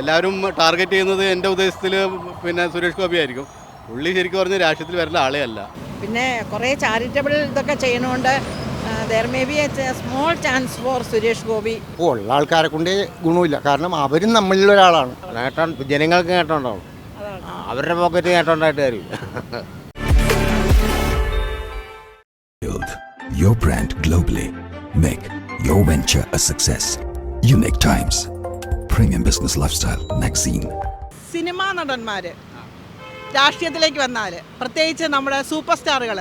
എല്ലാവരും ടാർഗറ്റ് ചെയ്യുന്നത് എന്റെ ഉദ്ദേശത്തിൽ പിന്നെ സുരേഷ് ഗോപി ആയിരിക്കും. പുള്ളി ശരിക്കും പറഞ്ഞ് രാഷ്ട്രീയത്തിൽ വരുന്ന ആളേ അല്ല. പിന്നെ കുറേ ചാരിറ്റബിൾ ഇതൊക്കെ ചെയ്യണോണ്ട് there may be a small chance for Suresh Gopi. ഉള്ള ആൾക്കാരെ കൊണ്ട് ഗുണമില്ല. കാരണം അവരും നമ്മളിൽ ഒരാളാണ്. നേട്ടം ജനങ്ങൾക്ക് നേട്ടമുണ്ടാവും അവരുടെ പോക്കറ്റ് നേട്ടമുണ്ടായിട്ട് കാര്യമില്ല. Build your brand globally. Make your venture a success. Unique Times. Premium life style magazine cinema നടന്മാർ രാഷ്ട്രീയത്തിലേക്ക് വന്നാൽ പ്രത്യേകിച്ച് നമ്മുടെ സൂപ്പർ സ്റ്റാറുകൾ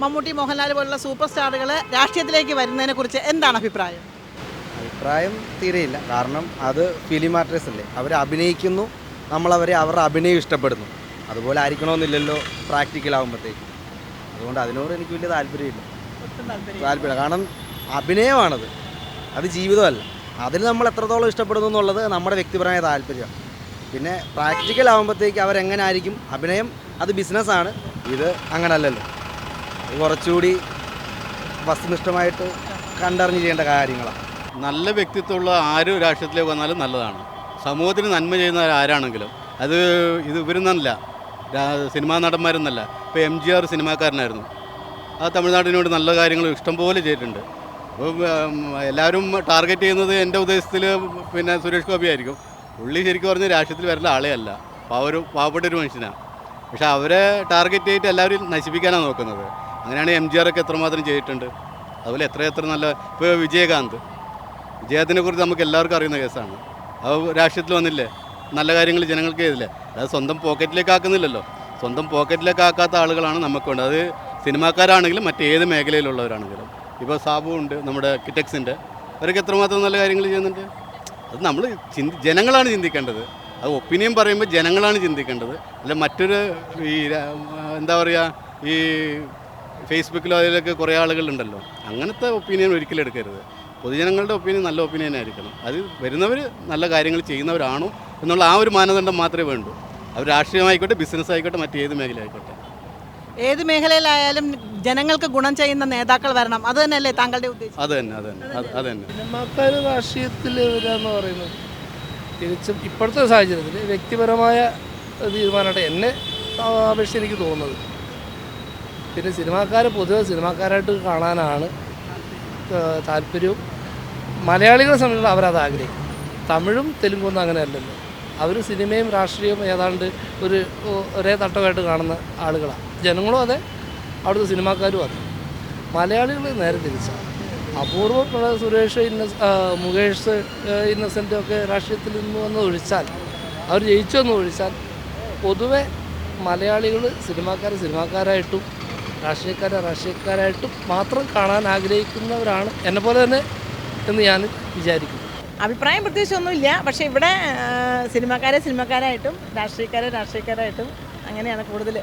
മമ്മൂട്ടി മോഹൻലാൽ പോലുള്ള സൂപ്പർ സ്റ്റാറുകൾ രാഷ്ട്രീയത്തിലേക്ക് വരുന്നതിനെ കുറിച്ച് എന്താണ് അഭിപ്രായം? അഭിപ്രായം തീരെയില്ല. കാരണം അത് ഫിലിം ആർട്ടിസ്റ്റ് അല്ലേ. അവർ അഭിനയിക്കുന്നു. നമ്മളവരെ അവരുടെ അഭിനയം ഇഷ്ടപ്പെടുന്നു. അതുപോലെ ആയിരിക്കണമെന്നില്ലല്ലോ പ്രാക്ടിക്കൽ ആകുമ്പോഴത്തേക്ക് അതുകൊണ്ട് അതിനോട് എനിക്ക് വലിയ താല്പര്യമില്ല. താല്പര്യമില്ല. കാരണം അഭിനയമാണത്. അത് ജീവിതമല്ല. അതിൽ നമ്മൾ എത്രത്തോളം ഇഷ്ടപ്പെടുന്നു എന്നുള്ളത് നമ്മുടെ വ്യക്തിപരമായ താല്പര്യമാണ് പിന്നെ പ്രാക്ടിക്കൽ ആകുമ്പോഴത്തേക്ക് അവരെങ്ങനെ ആയിരിക്കും അഭിനയം അത് ബിസിനസ്സാണ് ഇത് അങ്ങനെ അല്ലല്ലോ കുറച്ചുകൂടി വസ്തുനിഷ്ഠമായിട്ട് കണ്ടറിഞ്ഞ് ചെയ്യേണ്ട കാര്യങ്ങളാണ്. നല്ല വ്യക്തിത്വമുള്ള ആരും രാഷ്ട്രീയത്തിലേക്ക് വന്നാലും നല്ലതാണ്. സമൂഹത്തിന് നന്മ ചെയ്യുന്ന ആരാണെങ്കിലും അത് ഇത് ഇവരുന്നല്ല. സിനിമാ നടന്മാരൊന്നല്ല. ഇപ്പോൾ എം ജി ആർ സിനിമാക്കാരനായിരുന്നു. ആ തമിഴ്നാടിനോട് നല്ല കാര്യങ്ങൾ ഇഷ്ടംപോലെ ചെയ്തിട്ടുണ്ട്. എല്ലാവരും ടാർഗറ്റ് ചെയ്യുന്നത് എന്റെ ഉദ്ദേശത്തിൽ പിന്നെ സുരേഷ് ഗോപി ആയിരിക്കും. പുള്ളി ശരിക്കും പറഞ്ഞ് രാഷ്ട്രീയത്തിൽ വരുന്ന ആളേ അല്ല. പാവ പാവപ്പെട്ട ഒരു മനുഷ്യനാണ് പക്ഷെ അവരെ ടാർഗറ്റ് ചെയ്തിട്ട് എല്ലാവരും നശിപ്പിക്കാനാണ് നോക്കുന്നത്. അങ്ങനെയാണ് എം ജി ആർ ഒക്കെ എത്രമാത്രം ചെയ്തിട്ടുണ്ട്. അതുപോലെ എത്ര എത്ര നല്ല ഇപ്പോൾ വിജയകാന്ത്. വിജയത്തിനെ കുറിച്ച് നമുക്ക് എല്ലാവർക്കും അറിയുന്ന കേസാണ്. അത് രാഷ്ട്രീയത്തിൽ വന്നില്ലേ? നല്ല കാര്യങ്ങൾ ജനങ്ങൾക്ക് ചെയ്തില്ലേ? അത് സ്വന്തം പോക്കറ്റിലേക്ക് ആക്കുന്നില്ലല്ലോ. സ്വന്തം പോക്കറ്റിലേക്ക് ആക്കാത്ത ആളുകളാണ് നമുക്കുണ്ട് അത് സിനിമാക്കാരാണെങ്കിലും മറ്റേത് മേഖലയിലുള്ളവരാണെങ്കിലും. ഇപ്പോൾ സാബു ഉണ്ട് നമ്മുടെ കിറ്റക്സിന്റെ. അവരൊക്കെ എത്രമാത്രം നല്ല കാര്യങ്ങൾ ചെയ്യുന്നുണ്ട്? അത് നമ്മൾ ചിന്തി ജനങ്ങളാണ് ചിന്തിക്കേണ്ടത്. അത് ഒപ്പീനിയൻ പറയുമ്പോൾ ജനങ്ങളാണ് ചിന്തിക്കേണ്ടത്. അല്ല മറ്റൊരു ഈ എന്താ പറയുക ഈ ഫേസ്ബുക്കിലോ അതിലൊക്കെ കുറേ ആളുകളുണ്ടല്ലോ. അങ്ങനത്തെ ഒപ്പീനിയൻ ഒരിക്കലും എടുക്കരുത്. പൊതുജനങ്ങളുടെ ഒപ്പീനിയൻ നല്ല ഒപ്പീനിയൻ ആയിരിക്കണം. അത് വരുന്നവർ നല്ല കാര്യങ്ങൾ ചെയ്യുന്നവരാണോ എന്നുള്ള ആ ഒരു മാനദണ്ഡം മാത്രമേ വേണ്ടൂ. അവർ രാഷ്ട്രീയമായിക്കോട്ടെ ബിസിനസ് ആയിക്കോട്ടെ മറ്റേത് മേഖല ആയിക്കോട്ടെ ഏത് മേഖലയിലായാലും ജനങ്ങൾക്ക് ഗുണം ചെയ്യുന്ന നേതാക്കൾ വരണം. അത് തന്നെയല്ലേ താങ്കളുടെ ഉദ്ദേശം? അത് തന്നെ അത് തന്നെ അത് അത് തന്നെ. സിനിമാക്കാർ രാഷ്ട്രീയത്തിൽ വരിക എന്ന് പറയുന്നത് തികച്ചും ഇപ്പോഴത്തെ സാഹചര്യത്തിൽ വ്യക്തിപരമായ തീരുമാനമായിട്ട് എന്നെ അപേക്ഷിച്ച് എനിക്ക് തോന്നുന്നത്. പിന്നെ സിനിമാക്കാർ പൊതുവെ സിനിമാക്കാരായിട്ട് കാണാനാണ് താല്പര്യവും മലയാളികളെ സംബന്ധിച്ച് അവരത് ആഗ്രഹിക്കും. തമിഴും തെലുങ്കും അങ്ങനെ അല്ലല്ലോ. അവർ സിനിമയും രാഷ്ട്രീയവും ഏതാണ്ട് ഒരു ഒരേ തട്ടമായിട്ട് കാണുന്ന ആളുകളാണ്. ജനങ്ങളും അതെ അവിടുത്തെ സിനിമാക്കാരും അതെ. മലയാളികൾ നേരെ തിരിച്ചാണ് അപൂർവമുള്ള സുരേഷ് ഇന്ന മുകേഷ് ഇന്നസെന്റ് ഒക്കെ രാഷ്ട്രീയത്തിൽ നിന്ന് വന്ന് ഒഴിച്ചാൽ അവർ ജയിച്ചു എന്ന് ഒഴിച്ചാൽ പൊതുവെ മലയാളികൾ സിനിമാക്കാരെ സിനിമാക്കാരായിട്ടും രാഷ്ട്രീയക്കാരെ രാഷ്ട്രീയക്കാരായിട്ടും മാത്രം കാണാൻ ആഗ്രഹിക്കുന്നവരാണ് എന്നെ പോലെ തന്നെ എന്ന് ഞാൻ വിചാരിക്കുന്നു. അഭിപ്രായം പ്രത്യേകിച്ചൊന്നുമില്ല പക്ഷേ ഇവിടെ സിനിമാക്കാരെ സിനിമാക്കാരായിട്ടും രാഷ്ട്രീയക്കാരെ രാഷ്ട്രീയക്കാരായിട്ടും അങ്ങനെയാണ് കൂടുതൽ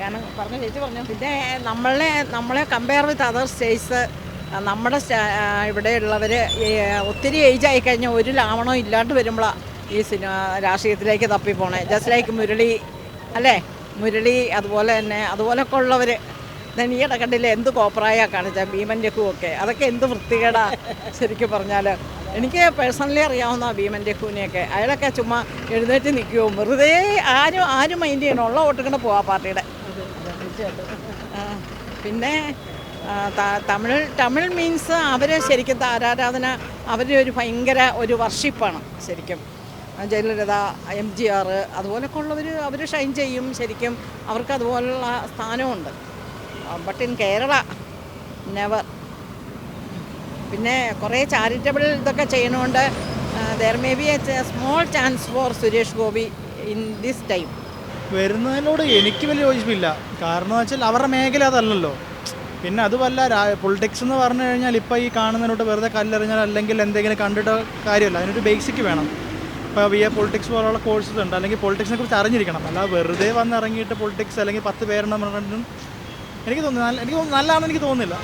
കാരണം പറഞ്ഞു ചേച്ചി പറഞ്ഞു. പിന്നെ നമ്മളെ നമ്മളെ കമ്പയർ വിത്ത് അതർ സ്റ്റേറ്റ്സ് നമ്മുടെ ഇവിടെയുള്ളവർ ഒത്തിരി ഏജ് ആയി കഴിഞ്ഞാൽ ഒരു ലാവണോ ഇല്ലാണ്ട് വരുമ്പോഴാണ് ഈ സിനിമ രാഷ്ട്രീയത്തിലേക്ക് തപ്പിപ്പോണേ. ജസ്റ്റ് ലൈക്ക് മുരളി അല്ലേ? മുരളി അതുപോലെ തന്നെ അതുപോലൊക്കെ ഉള്ളവർ ഞാൻ ഈ ഇടക്കണ്ടില്ല എന്ത് കോപ്പറായ കാണിച്ച ഭീമൻ രഘുവൊക്കെ അതൊക്കെ എന്ത് വൃത്തികേടാ ശരിക്കും പറഞ്ഞാൽ എനിക്ക് പേഴ്സണലി അറിയാവുന്ന ഭീമൻ രഘുവിനെയൊക്കെ. അയാളൊക്കെ ചുമ്മാ എഴുന്നേറ്റ് നിൽക്കുമോ വെറുതെ ആരും ആരും മൈൻഡ് ചെയ്യണം ഉള്ള വോട്ടുകൊണ്ട് പോവാ പാർട്ടിയുടെ. പിന്നെ തമിഴ് തമിഴ് മീൻസ് അവർ ശരിക്കും താരാരാധന അവരുടെ ഒരു ഭയങ്കര ഒരു വർഷിപ്പാണ് ശരിക്കും. ജയലളിത എം ജി ആർ അതുപോലൊക്കെ ഉള്ളവർ അവർ ഷൈൻ ചെയ്യും ശരിക്കും. അവർക്ക് അതുപോലുള്ള സ്ഥാനമുണ്ട്. ബട്ട് ഇൻ കേരള നെവർ പിന്നെ കുറേ ചാരിറ്റബിൾ ഇതൊക്കെ ചെയ്യണോണ്ട് there may be a small chance for Suresh Gopi in this time വരുന്നതിനോട് എനിക്ക് വലിയ യോജിപ്പില്ല. കാരണം എന്ന് വെച്ചാൽ അവരുടെ മേഖല അതല്ലല്ലോ. പിന്നെ അതുമല്ല പൊളിറ്റിക്സ് എന്ന് പറഞ്ഞു കഴിഞ്ഞാൽ ഇപ്പോൾ ഈ കാണുന്നതിനോട്ട് വെറുതെ കല്ലെറിഞ്ഞാൽ അല്ലെങ്കിൽ എന്തെങ്കിലും കണ്ടിട്ട് കാര്യമല്ല. അതിനൊരു ബേസിക് വേണം. ഇപ്പോൾ ബി എ പൊളിറ്റിക്സ് പോലുള്ള കോഴ്സസ് ഉണ്ട്. അല്ലെങ്കിൽ പൊളിറ്റിക്സിനെ കുറിച്ച് അറിഞ്ഞിരിക്കണം. അല്ല വെറുതെ വന്ന് ഇറങ്ങിയിട്ട് പൊളിറ്റിക്സ് അല്ലെങ്കിൽ പത്ത് പേരുണ്ടെന്ന് പറഞ്ഞിട്ടും എനിക്ക് തോന്നുന്നു നല്ല- എനിക്ക് തോന്നുന്നു നല്ലതാണെന്ന് എനിക്ക് തോന്നുന്നില്ല.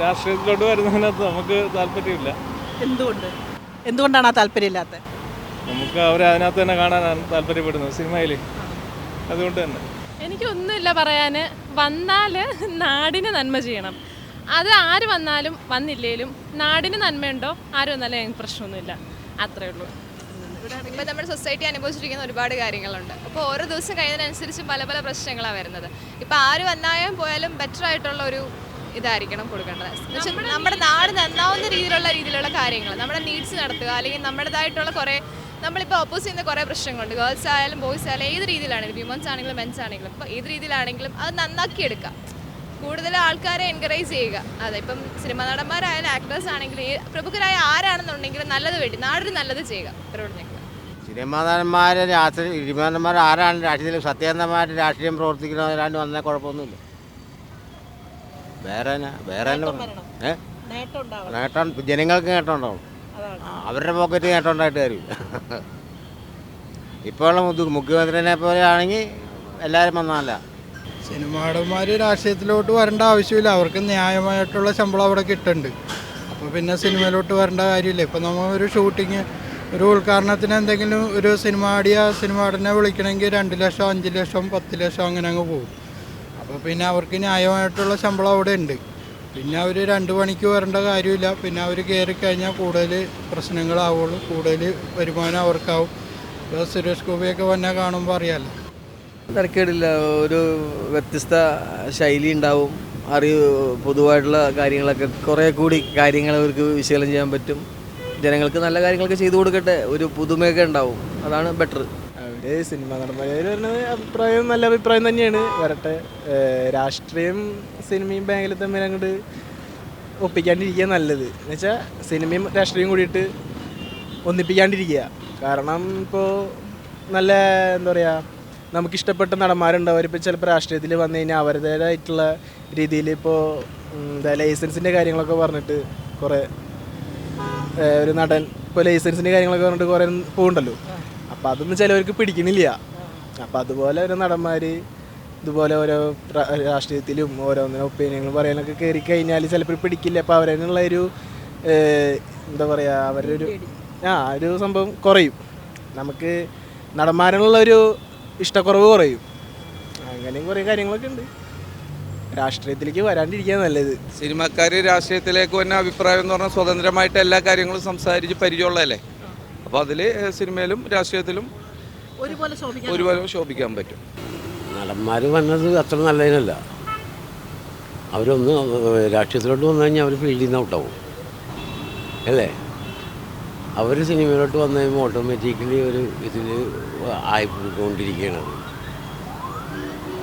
രാഷ്ട്രീയത്തിലോട്ട് വരുന്നതിനകത്ത് നമുക്ക് താല്പര്യമില്ല. എന്തുകൊണ്ട്? എന്തുകൊണ്ടാണ് ആ താല്പര്യമില്ലാത്തത് നമുക്ക് അവരെ അതിനകത്ത് തന്നെ കാണാനാണ് താല്പര്യപ്പെടുന്നത്. സിനിമയിൽ അതുകൊണ്ട് തന്നെ. എനിക്കൊന്നുമില്ല പറയാൻ വന്നാൽ നാടിന് നന്മ ചെയ്യണം. അത് ആര് വന്നാലും വന്നില്ലേലും നാടിന് നന്മയുണ്ടോ? ആര് വന്നാലും ഞങ്ങൾക്ക് പ്രശ്നമൊന്നുമില്ല. അത്രേ ഉള്ളൂ. ഇപ്പം നമ്മുടെ സൊസൈറ്റി അനുഭവിച്ചിരിക്കുന്ന ഒരുപാട് കാര്യങ്ങളുണ്ട്. അപ്പോൾ ഓരോ ദിവസം കഴിയുന്നതിനനുസരിച്ച് പല പല പ്രശ്നങ്ങളാണ് വരുന്നത്. ഇപ്പം ആര് വന്നാലും പോയാലും ബെറ്റർ ആയിട്ടുള്ള ഒരു ഇതായിരിക്കണം കൊടുക്കേണ്ടത്. നമ്മുടെ നാട് നന്നാവുന്ന രീതിയിലുള്ള രീതിയിലുള്ള കാര്യങ്ങൾ നമ്മുടെ നീഡ്സ് നടത്തുക അല്ലെങ്കിൽ നമ്മുടേതായിട്ടുള്ള കുറേ നമ്മളിപ്പോൾ ഓപ്പോസ് ചെയ്യുന്ന കുറേ പ്രശ്നങ്ങളുണ്ട്. ഗേൾസ് ആയാലും ബോയ്സ് ആയാലും ഏത് രീതിയിലാണെങ്കിലും വിമൻസ് ആണെങ്കിലും മെൻസ് ആണെങ്കിലും ഇപ്പോൾ ഏത് രീതിയിലാണെങ്കിലും അത് നന്നാക്കി എടുക്കാം. കൂടുതൽ ആൾക്കാരെ എൻകറേജ് ചെയ്യുക. അതെ ഇപ്പം സിനിമ നടന്മാരായാലും ആക്ടേഴ്സ് ആണെങ്കിലും ഈ പ്രമുഖരായ ആരാണെന്നുണ്ടെങ്കിലും നല്ലത് വേണ്ടി നാടിന് നല്ലത് ചെയ്യുക. ഇവരോട് ഞങ്ങൾ സിനിമാ നടന്മാർ രാഷ്ട്രീയ സിനിമാ നടന്മാർ ആരാണ് രാഷ്ട്രീയത്തിൽ? സത്യാന്തമായ രാഷ്ട്രീയം പ്രവർത്തിക്കുന്നവരാണ്ട് വന്നാൽ കുഴപ്പമൊന്നുമില്ല. വേറെ? വേറെ നേട്ടം ജനങ്ങൾക്ക് നേട്ടം ഉണ്ടാവും അവരുടെ പോക്കറ്റ് നേട്ടമുണ്ടായിട്ട് കാര്യമില്ല. ഇപ്പോഴുള്ള മുഖ്യ- മുഖ്യമന്ത്രിനെ പോലെ ആണെങ്കിൽ എല്ലാവരും വന്നാല സിനിമാടന്മാർ രാഷ്ട്രീയത്തിലോട്ട് വരേണ്ട ആവശ്യമില്ല. അവർക്ക് ന്യായമായിട്ടുള്ള ശമ്പളം അവിടെ കിട്ടുന്നുണ്ട്. അപ്പോൾ പിന്നെ സിനിമയിലോട്ട് വരേണ്ട കാര്യമില്ല. ഇപ്പം നമ്മൾ ഒരു ഷൂട്ടിങ് ഒരു ഉദ്ഘാടനത്തിന് എന്തെങ്കിലും ഒരു സിനിമ ആടിയ സിനിമാടനെ വിളിക്കണമെങ്കിൽ രണ്ട് ലക്ഷം അഞ്ച് ലക്ഷം പത്ത് ലക്ഷം അങ്ങനെ അങ്ങ് പോകും. അപ്പോൾ പിന്നെ അവർക്ക് ന്യായമായിട്ടുള്ള ശമ്പളം അവിടെ ഉണ്ട്. പിന്നെ അവർ രണ്ട് മണിക്ക് വരേണ്ട കാര്യമില്ല. പിന്നെ അവർ കയറി കഴിഞ്ഞാൽ കൂടുതൽ പ്രശ്നങ്ങളാവുള്ളൂ. കൂടുതൽ വരുമാനം അവർക്കാവും. ഇപ്പോൾ സുരേഷ് ഗോപിയൊക്കെ വന്നാൽ കാണുമ്പോൾ അറിയാമല്ലോ തിരക്കേടില്ല. ഒരു വ്യത്യസ്ത ശൈലി ഉണ്ടാവും. അറിവ് പൊതുവായിട്ടുള്ള കാര്യങ്ങളൊക്കെ കുറേ കൂടി കാര്യങ്ങൾ അവർക്ക് വിശകലനം ചെയ്യാൻ പറ്റും. ജനങ്ങൾക്ക് നല്ല കാര്യങ്ങളൊക്കെ ചെയ്തു കൊടുക്കട്ടെ. ഒരു പുതുമയൊക്കെ ഉണ്ടാവും. അതാണ് ബെറ്റർ അവിടെ സിനിമ നടന്മാർ പറയുന്നത് അഭിപ്രായം നല്ല അഭിപ്രായം തന്നെയാണ്. വരട്ടെ. രാഷ്ട്രീയം സിനിമയും ബാങ്കിലും തമ്മിൽ അങ്ങോട്ട് ഒപ്പിക്കാണ്ടിരിക്കുക നല്ലത്. എന്നുവെച്ചാൽ സിനിമയും രാഷ്ട്രീയം കൂടിയിട്ട് ഒന്നിപ്പിക്കാണ്ടിരിക്കുക കാരണം ഇപ്പോൾ നല്ല എന്താ പറയുക നമുക്കിഷ്ടപ്പെട്ട നടന്മാരുണ്ട് അവരിപ്പോൾ ചിലപ്പോൾ രാഷ്ട്രീയത്തിൽ വന്നു കഴിഞ്ഞാൽ അവരുടേതായിട്ടുള്ള രീതിയിൽ ഇപ്പോൾ എന്താ ലൈസൻസിന്റെ കാര്യങ്ങളൊക്കെ പറഞ്ഞിട്ട് കുറേ ഒരു നടൻ ഇപ്പോൾ ലൈസൻസിന്റെ കാര്യങ്ങളൊക്കെ പറഞ്ഞിട്ട് കുറേ പോകുന്നുണ്ടല്ലോ അപ്പോൾ അതൊന്നും ചിലവർക്ക് പിടിക്കണില്ല. അപ്പോൾ അതുപോലെ ഒരു നടന്മാർ ഇതുപോലെ ഓരോ രാഷ്ട്രീയത്തിലും ഓരോന്നിനും ഒപ്പീനിയനും പറയാനൊക്കെ കയറി കഴിഞ്ഞാൽ ചിലപ്പോൾ പിടിക്കില്ല. അപ്പോൾ അവരതിനുള്ള ഒരു എന്താ പറയുക അവരുടെ ഒരു ആ ഒരു സംഭവം കുറയും. നമുക്ക് നടന്മാരിലുള്ള ഒരു ഇഷ്ടക്കുറവ് കുറയും. അങ്ങനെയും കുറേ കാര്യങ്ങളൊക്കെ ഉണ്ട്. രാഷ്ട്രീയത്തിലേക്ക് വരാണ്ടിരിക്കുക നല്ലത്. സിനിമക്കാർ രാഷ്ട്രീയത്തിലേക്ക് വന്ന അഭിപ്രായം എന്ന് പറഞ്ഞാൽ സ്വതന്ത്രമായിട്ട് എല്ലാ കാര്യങ്ങളും സംസാരിച്ച് പരിചയമുള്ളതല്ലേ? അപ്പോൾ അതിൽ സിനിമയിലും രാഷ്ട്രീയത്തിലും ഒരുപോലെ ശോഭിക്കാൻ പറ്റും. നടന്മാർ വന്നത് അത്ര നല്ലതിനല്ല. അവരൊന്ന് രാഷ്ട്രീയത്തിലോട്ട് വന്നു കഴിഞ്ഞാൽ അവർ ഫീൽഡിൽ നിന്ന് ഔട്ടാവും. അല്ലേ? അവർ സിനിമയിലോട്ട് വന്നു കഴിയുമ്പോൾ ഓട്ടോമാറ്റിക്കലി ഒരു ഇതിൽ ആയിക്കൊണ്ടിരിക്കുകയാണ്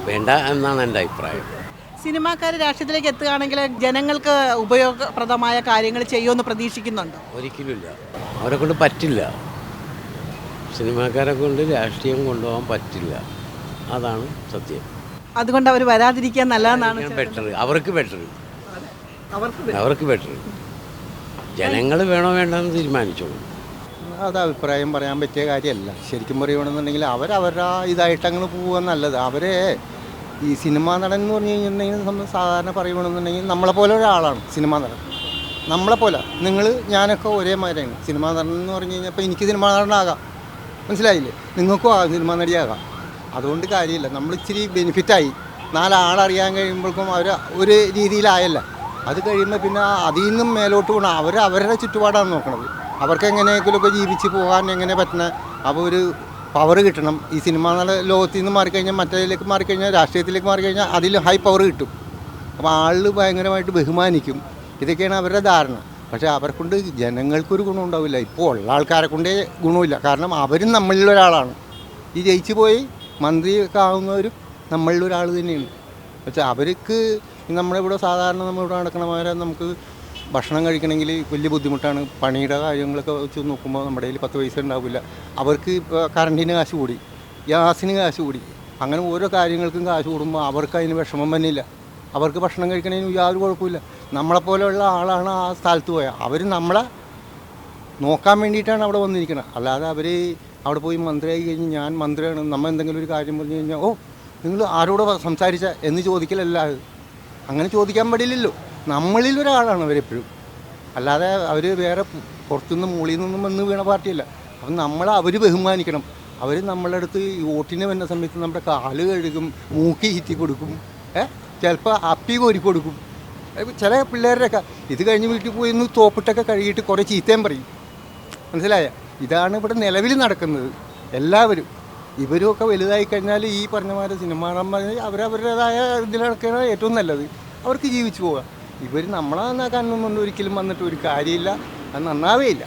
വേണ്ട എന്നാണ് എന്റെ അഭിപ്രായം. സിനിമാക്കാർ രാഷ്ട്രീയത്തിലേക്ക് എത്തുകയാണെങ്കിൽ ജനങ്ങൾക്ക് ഉപയോഗപ്രദമായ കാര്യങ്ങൾ ചെയ്യുമെന്ന് പ്രതീക്ഷിക്കുന്നുണ്ട്? ഒരിക്കലുമില്ല. അവരെ കൊണ്ട് പറ്റില്ല. സിനിമാക്കാരെ കൊണ്ട് രാഷ്ട്രീയം കൊണ്ടുപോകാൻ പറ്റില്ല. അതാണ് സത്യം. അതുകൊണ്ട് അവർ വരാതിരിക്കാൻ നല്ലതെന്നാണ് ബെറ്റർ അവർക്ക് ബെറ്റർ അവർക്ക് ബെറ്റർ ജനങ്ങൾ വേണോ വേണ്ടെന്ന് തീരുമാനിച്ചോളൂ. അത് അഭിപ്രായം പറയാൻ പറ്റിയ കാര്യമല്ല. ശരിക്കും പറയുകയാണെന്നുണ്ടെങ്കിൽ അവരവരുടെ ഇതായിട്ട് അങ്ങനെ പോവുക നല്ലത്. അവരെ ഈ സിനിമാ നടൻ എന്ന് പറഞ്ഞു കഴിഞ്ഞിട്ടുണ്ടെങ്കിൽ നമ്മൾ സാധാരണ പറയുകയാണെന്നുണ്ടെങ്കിൽ നമ്മളെപ്പോലെ ഒരാളാണ് സിനിമാ നടൻ. നമ്മളെപ്പോലെ നിങ്ങൾ ഞാനൊക്കെ ഒരേ മാതിരിയാണ് സിനിമാ നടൻ എന്ന് പറഞ്ഞു കഴിഞ്ഞാൽ ഇപ്പോൾ എനിക്ക് സിനിമാ നടനാകാം. മനസ്സിലായില്ലേ? നിങ്ങൾക്കും ആ സിനിമാ നടിയാകാം. അതുകൊണ്ട് കാര്യമില്ല. നമ്മൾ ഇച്ചിരി ബെനിഫിറ്റായി നാലാളറിയാൻ കഴിയുമ്പോഴേക്കും അവർ ഒരു രീതിയിലായല്ല. അത് കഴിയുമ്പോൾ പിന്നെ അതിൽ നിന്നും മേലോട്ട് പോകണം അവർ അവരുടെ ചുറ്റുപാടാണ് നോക്കുന്നത് അവർക്ക് എങ്ങനെയെങ്കിലുമൊക്കെ ജീവിച്ച് പോകാൻ എങ്ങനെ പറ്റണ? അപ്പോൾ ഒരു പവർ കിട്ടണം. ഈ സിനിമ നട ലോകത്തിൽ നിന്ന് മാറിക്കഴിഞ്ഞാൽ മറ്റേതിലേക്ക് മാറിക്കഴിഞ്ഞാൽ രാഷ്ട്രീയത്തിലേക്ക് മാറിക്കഴിഞ്ഞാൽ അതിൽ ഹൈ പവർ കിട്ടും. അപ്പോൾ ആളിൽ ഭയങ്കരമായിട്ട് ബഹുമാനിക്കും. ഇതൊക്കെയാണ് അവരുടെ ധാരണ. പക്ഷേ അവർക്കൊണ്ട് ജനങ്ങൾക്കൊരു ഗുണം ഉണ്ടാവില്ല. ഇപ്പോൾ ഉള്ള ആൾക്കാരെ കൊണ്ടേ ഗുണമില്ല. കാരണം അവരും നമ്മളിൽ ഒരാളാണ്. ഈ ജയിച്ചു പോയി മന്ത്രിയൊക്കെ ആവുന്നവരും നമ്മളിൽ ഒരാൾ തന്നെയാണ് പക്ഷേ അവർക്ക് നമ്മുടെ ഇവിടെ സാധാരണ നമ്മളിവിടെ നടക്കണമാരെ നമുക്ക് ഭക്ഷണം കഴിക്കണമെങ്കിൽ വലിയ ബുദ്ധിമുട്ടാണ്. പണിയുടെ കാര്യങ്ങളൊക്കെ വെച്ച് നോക്കുമ്പോൾ നമ്മുടെ കയ്യിൽ പത്ത് പൈസ ഉണ്ടാവില്ല. അവർക്ക് ഇപ്പോൾ കറണ്ടിന് കാശ് കൂടി ഗ്യാസിന് കാശ് കൂടി അങ്ങനെ ഓരോ കാര്യങ്ങൾക്കും കാശ് കൂടുമ്പോൾ അവർക്ക് അതിന് വിഷമം തന്നെയില്ല അവർക്ക് ഭക്ഷണം കഴിക്കണതിന് യാതൊരു കുഴപ്പമില്ല നമ്മളെപ്പോലെയുള്ള ആളാണ് ആ സ്ഥലത്ത് പോയത്. അവർ നമ്മളെ നോക്കാൻ വേണ്ടിയിട്ടാണ് അവിടെ വന്നിരിക്കുന്നത്. അല്ലാതെ അവർ അവിടെ പോയി മന്ത്രിയായി കഴിഞ്ഞ് ഞാൻ മന്ത്രിയാണ്. നമ്മൾ എന്തെങ്കിലും ഒരു കാര്യം പറഞ്ഞു കഴിഞ്ഞാൽ ഓ നിങ്ങൾ ആരോട് സംസാരിച്ച എന്ന് ചോദിക്കലല്ല അത്. അങ്ങനെ ചോദിക്കാൻ പാടില്ലല്ലോ. നമ്മളിൽ ഒരാളാണ് അവരെപ്പോഴും. അല്ലാതെ അവർ വേറെ പുറത്തുനിന്നും മുകളിൽ നിന്നും വന്ന് വീണ പാർട്ടിയല്ല. അപ്പം നമ്മൾ അവർ ബഹുമാനിക്കണം. അവർ നമ്മളുടെ അടുത്ത് ഈ വോട്ടിന് വരുന്ന സമയത്ത് നമ്മുടെ കാൽ കഴുകും മൂക്കി ചീറ്റി കൊടുക്കും ഏ? ചിലപ്പോൾ അപ്പി കോരി കൊടുക്കും. ചില പിള്ളേരുടെയൊക്കെ ഇത് കഴിഞ്ഞ് വീട്ടിൽ പോയി ഒന്ന് തോപ്പിട്ടൊക്കെ കഴുകിയിട്ട് കുറേ ചീത്തയും പറയും. മനസ്സിലായ? ഇതാണ് ഇവിടെ നിലവിൽ നടക്കുന്നത്. എല്ലാവരും. ഇവരുമൊക്കെ വലുതായി കഴിഞ്ഞാൽ ഈ പറഞ്ഞമാരെ സിനിമ അവരവരുടേതായ ഇതിലൊക്കെയാണ് ഏറ്റവും നല്ലത്. അവർക്ക് ജീവിച്ചു പോവുക ഇവർ നമ്മളെ നന്നാക്കാനൊന്നും ഒരിക്കലും വന്നിട്ട് ഒരു കാര്യമില്ല. അത് നന്നാവേ ഇല്ല